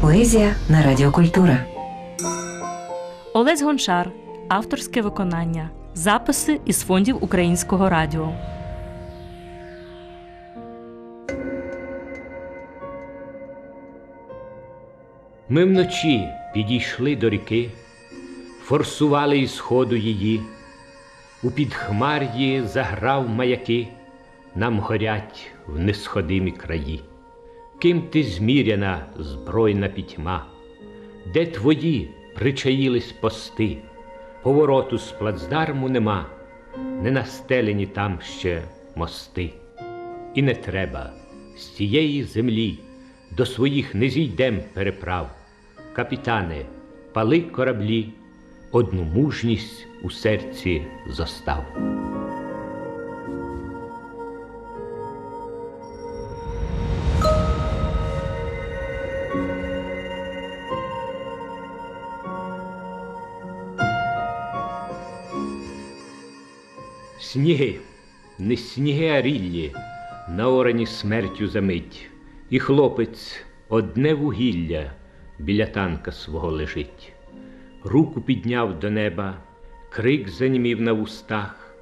Поезія на Радіокультура. Олесь Гончар, авторське виконання, записи із фондів Українського радіо. Ми вночі підійшли до ріки, форсували із ходу її, у підхмар'ї заграв маяки, нам горять в несходимі краї. Ким ти зміряна збройна пітьма, де твої причаїлись пости, повороту з плацдарму нема, не настелені там ще мости. І не треба з цієї землі до своїх не зійдем переправ. Капітане, пали кораблі, одну мужність у серці зостав. Сніги, не сніги, а ріллі, наорані смертю замить, і хлопець одне вугілля біля танка свого лежить. Руку підняв до неба, крик занімів на вустах,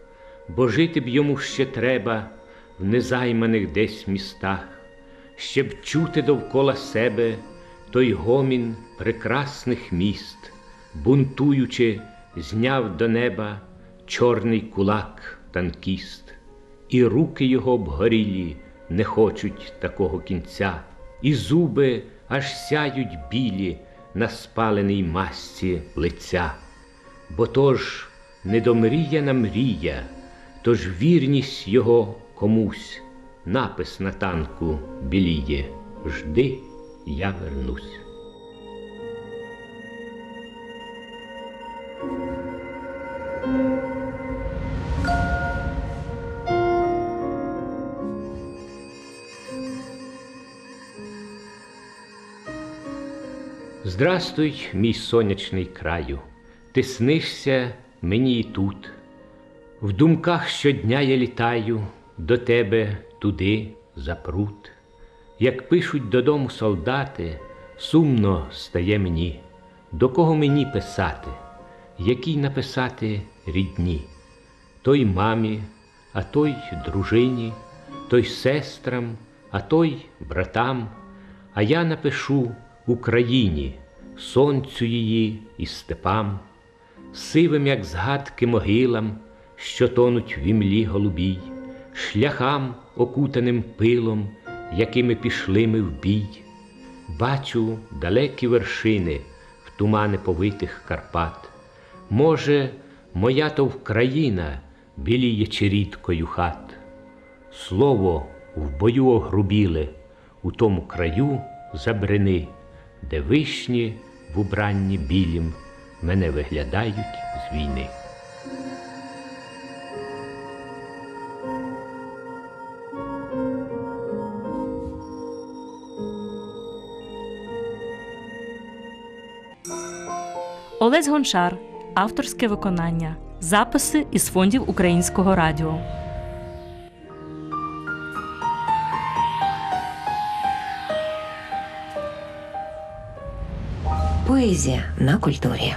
бо жити б йому ще треба в незайманих десь містах, щоб чути довкола себе той гомін прекрасних міст, бунтуючи, зняв до неба чорний кулак танкіст, і руки його обгорілі не хочуть такого кінця, і зуби аж сяють білі на спаленій масці лиця. Бо то ж недомріяна мрія, тож вірність його комусь, напис на танку біліє, жди, я вернусь. Здрастуй, мій сонячний краю, ти снишся мені і тут. В думках щодня я літаю до тебе туди за пруд. Як пишуть додому солдати, сумно стає мені, до кого мені писати, якій написати рідні, той мамі, а той дружині, той сестрам, а той братам, а я напишу Україні, сонцю її і степам, сивим, як згадки могилам, що тонуть в імлі голубій, шляхам, окутаним пилом, якими пішли ми в бій. Бачу далекі вершини в тумани повитих Карпат. Може, моя то Вкраїна біліє чирідкою хат. Слово в бою огрубіле, у тому краю забрини, де вишні в убранні білім мене виглядають з війни. Олесь Гончар, авторське виконання, записи із фондів Українського радіо. Поезія на культурі.